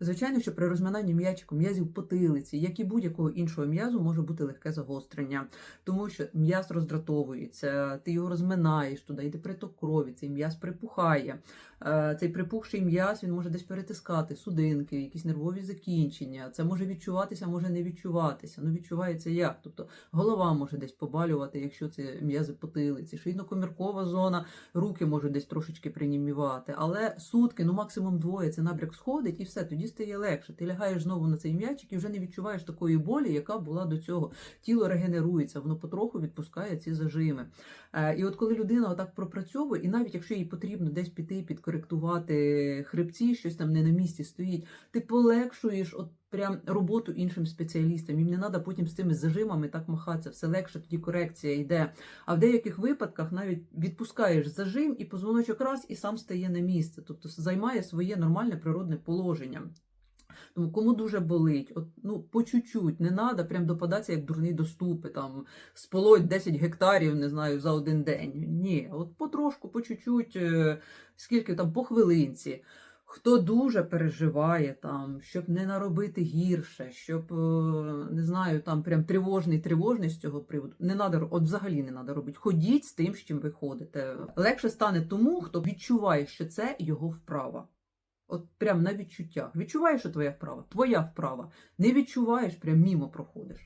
Звичайно, що при розминанні м'ячику м'язів потилиці, як і будь-якого іншого м'язу, може бути легке загострення, тому що м'яз роздратовується, ти його розминаєш, туди йде приток крові, цей м'яз припухає. Е, Цей припухший м'яз він може десь перетискати судинки, якісь нервові закінчення. Це може відчуватися, може не відчуватися. Ну відчувається як? Тобто голова може десь побалювати, якщо це м'язи потилиці, шийно-коміркова зона, руки можуть десь трошечки принімівати. Але сутки, ну максимум двоє, це набряк сходить і все, тоді стає легше. Ти лягаєш знову на цей м'ячик і вже не відчуваєш такої болі, яка була до цього. Тіло регенерується, воно потроху відпускає ці зажими. Е, І от коли людина отак пропрацьовує, і навіть якщо їй потрібно десь піти підкоректувати хребці, щось там не на місці стоїть, ти полегшуєш от прям роботу іншим спеціалістам. Їм не треба потім з цими зажимами так махатися, все легше, тоді корекція йде. А в деяких випадках навіть відпускаєш зажим і позвоночок раз і сам стає на місце, тобто займає своє нормальне природне положення. Тому кому дуже болить, от, ну, по чуть-чуть, не треба прям допадатися як дурний до ступи, там, сполоть 10 гектарів, не знаю, за один день. Ні, от потрошку, по чуть-чуть, е, скільки там, по хвилинці. Хто дуже переживає там, щоб не наробити гірше, щоб е, не знаю, там прям тривожний, тривожний з цього приводу. Не надо, от взагалі не треба робити. Ходіть з тим, з чим ви ходите. Легше стане тому, хто відчуває, що це його вправа. От прям на відчуттях. Відчуваєш, що твоя вправа, твоя вправа. Не відчуваєш, прям мімо проходиш.